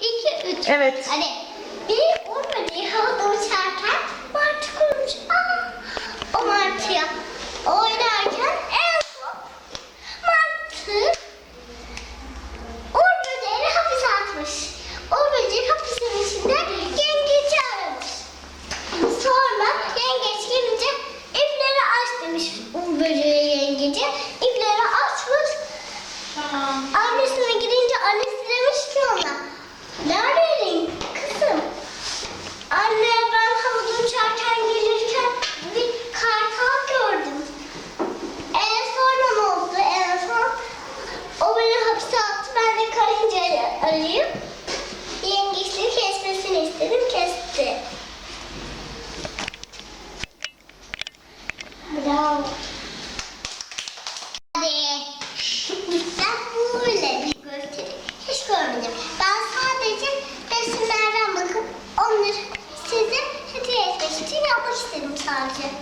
iki, üç. Evet. Hadi. Bir Uğur böceği havada uçarken martı kurmuş. Aa, o martıya oynarken en son martı Uğur böceğini hapise atmış. Uğur böceği hapisin içinde yengeci aramış. Sonra yengeç gelince ipleri aç demiş Uğur böceği yengeci. İpleri açmış. Annesine gidince annesi demiş ki ona Neredeydin kızım? Anne ben havada uçarken gelirken bir kartal gördüm. En sonra ne oldu? En son o beni hapse attı. Ben de karıncayı arayıp yengeçleri kesmesini istedim. Kesti. Bravo. Hadi. Ben böyle bir gösteri hiç görmedim. Ben sadece resimlerden bakıp onları size hediye etmek için yapmak istedim sadece.